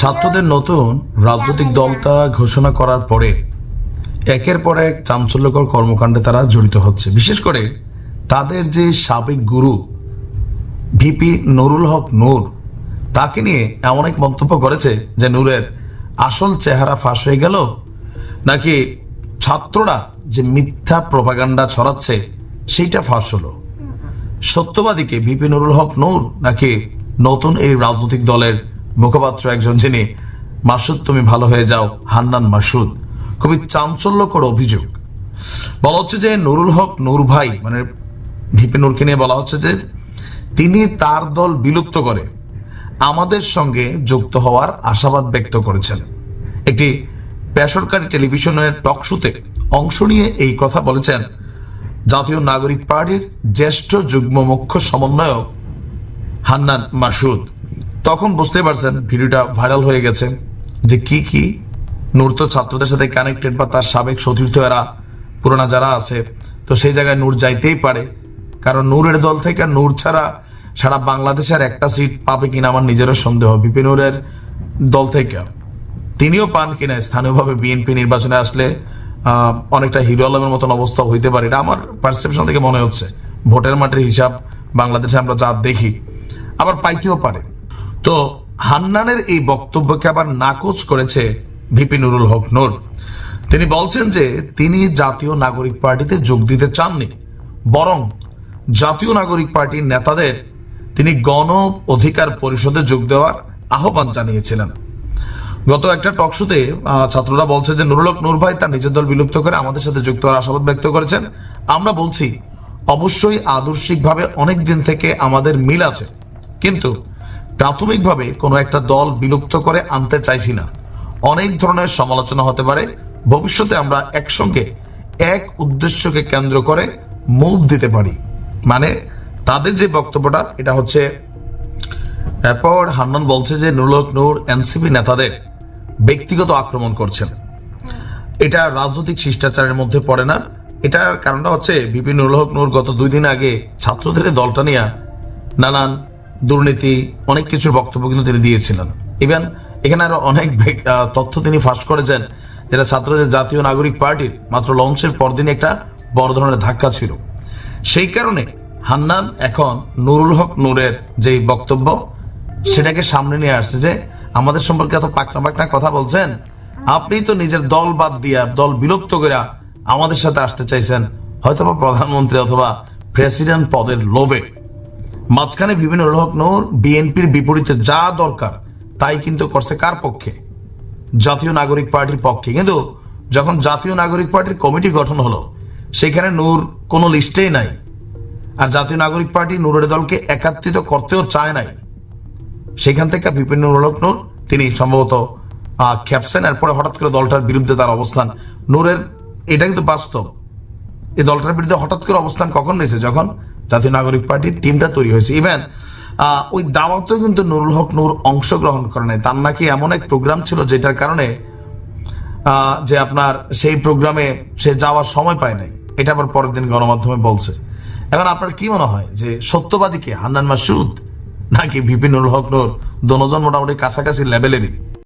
ছাত্রদের নতুন রাজনৈতিক দলটা ঘোষণা করার পরে একের পর এক চাঞ্চল্যকর কর্মকাণ্ডে তারা জড়িত হচ্ছে। বিশেষ করে তাদের যে সাবেক গুরু ভিপি নুরুল হক নূর, তাকে নিয়ে এমন এক মন্তব্য করেছে যে নূরের আসল চেহারা ফাঁস হয়ে গেল, নাকি ছাত্ররা যে মিথ্যা প্রপাগান্ডা ছড়াচ্ছে সেইটা ফাঁস হলো। সত্যবাদীকে ভিপি নুরুল হক নূর নাকি নতুন এই রাজনৈতিক দলের মুখপাত্র একজন যিনি, মাসুদ, তুমি ভালো হয়ে যাও, হান্নান মাসুদ। খুবই চাঞ্চল্যকর অভিযোগ। বলা হচ্ছে যে নুরুল হক নূর ভাই মানে ভিপি নূরকে নিয়ে বলা হচ্ছে যে তিনি তার দল বিলুপ্ত করে আমাদের সঙ্গে যুক্ত হওয়ার আশাবাদ ব্যক্ত করেছেন। একটি বেসরকারি টেলিভিশনের টক শোতে অংশ নিয়ে এই কথা বলেছেন জাতীয় নাগরিক পার্টির জ্যেষ্ঠ যুগ্ম মুখ্য সমন্বয়ক হান্নান মাসুদ। তখন বুঝতে পারছেন ভিডিওটা ভাইরাল হয়ে গেছে যে কি কি নূর তো ছাত্রদের সাথে কানেক্টেড বা তার সাবেক সতীর্থরা, পুরোনা যারা আছে, তো সেই জায়গায় নূর যাইতেই পারে। কারণ নূরের দল থেকে নূর ছাড়া সারা বাংলাদেশের একটা সিট পাবে কিনা আমার নিজেরও সন্দেহ। বিপিন নূরের দল থেকে। তিনিও পান কিনা, স্থানীয়ভাবে বিএনপি নির্বাচনে আসলে অনেকটা হিরো আলমের মতন অবস্থা হইতে পারে। এটা আমার পারসেপশন থেকে মনে হচ্ছে। ভোটের মাঠের হিসাব বাংলাদেশে আমরা যা দেখি, আবার পাইতেও পারে। তো হান্নানের এই বক্তব্যকে আবার নাকচ করেছে ভিপি নুরুল হক নূর। তিনি বলছেন যে তিনি জাতীয় নাগরিক পার্টিতে যোগ দিতে চাননি, বরং জাতীয় নাগরিক পার্টির নেতাদের তিনি গণ অধিকার পরিষদে যোগ দেওয়ার আহ্বান জানিয়েছিলেন। গত একটা টক শোতে ছাত্ররা বলছে যে নুরুল নুরুলক নূর ভাই তার নিজের দল বিলুপ্ত করে আমাদের সাথে যুক্ত হওয়ার আশাবাদ ব্যক্ত করেছেন। আমরা বলছি, অবশ্যই আদর্শিকভাবে অনেক দিন থেকে আমাদের মিল আছে, কিন্তু প্রাথমিকভাবে কোনো একটা দল বিলুপ্ত করে আনতে চাইছি না। অনেক ধরনের সমালোচনা হতে পারে। ভবিষ্যতে আমরা একসঙ্গে এক উদ্দেশ্যকে কেন্দ্র করে মুভ দিতে পারি। মানে তাদের যে বক্তব্যটা, এটা হচ্ছে, এরপর হান্নান বলছে যে নুরুলক নূর এনসিপি নেতাদের ব্যক্তিগত আক্রমণ করছেন। এটা রাজনৈতিক শিষ্টাচারের মধ্যে পড়ে না। এটার কারণটা হচ্ছে বিপিন নুরুল হক নূর গত দুই দিন আগে ছাত্রদের দলটা নিয়ে নানান দুর্নীতি, অনেক কিছুর বক্তব্য কিন্তু তিনি দিয়েছিলেন। ইভেন এখানে আরও অনেক তথ্য তিনি ফাঁস করেছেন, যেটা ছাত্রদের জাতীয় নাগরিক পার্টির মাত্র লঞ্চের পরদিন একটা বড় ধরনের ধাক্কা ছিল। সেই কারণে হান্নান এখন নুরুল হক নূরের যে বক্তব্য, সেটাকে সামনে নিয়ে আসছে যে, আমাদের সম্পর্কে এত পাকনা পাকনা কথা বলছেন? আপনি তো নিজের দল বাদ দিয়া, দল বিলুপ্ত করে আমাদের সাথে আসতে চাইছেন। হয়তো বা প্রধানমন্ত্রী অথবা প্রেসিডেন্ট পদের লোভে। মাঝখানে বিভিন্ন হক বিএনপির বিপরীতে যা দরকার, তাই কিন্তু করছে কার পক্ষে? জাতীয় নাগরিক পার্টির পক্ষে। কিন্তু যখন জাতীয় নাগরিক পার্টির কমিটি গঠন হলো, সেখানে নূর কোনো লিস্টেই নাই। আর জাতীয় নাগরিক পার্টি নূরের দলকে একাত্রিত করতেও চায় নাই। সেখান থেকে বিপিন নুরুল নূর, তিনি সম্ভবত খেপছেন। এরপরে হঠাৎ করে দলটার বিরুদ্ধে তার অবস্থান। নূরের, এটা কিন্তু বাস্তব। এই দলটার বিরুদ্ধে হঠাৎ করে অবস্থান কখন নিয়েছে? যখন জাতীয় নাগরিক পার্টির টিমটা তৈরি হয়েছে। ইভেন ওই দাওয়াতেও কিন্তু নুরুল হক নূর অংশগ্রহণ করে নাই। তার নাকি এমন এক প্রোগ্রাম ছিল যেটার কারণে যে আপনার সেই প্রোগ্রামে সে যাওয়ার সময় পায় নাই। এটা আবার পরের দিন গণমাধ্যমে বলছে। এখন আপনার কি মনে হয় যে সত্যবাদীকে হান্নান মাসুদ নাকি বিপিনুল হক নূর? দনোজন মোটামুটি কাছাকাছি লেভেলেরই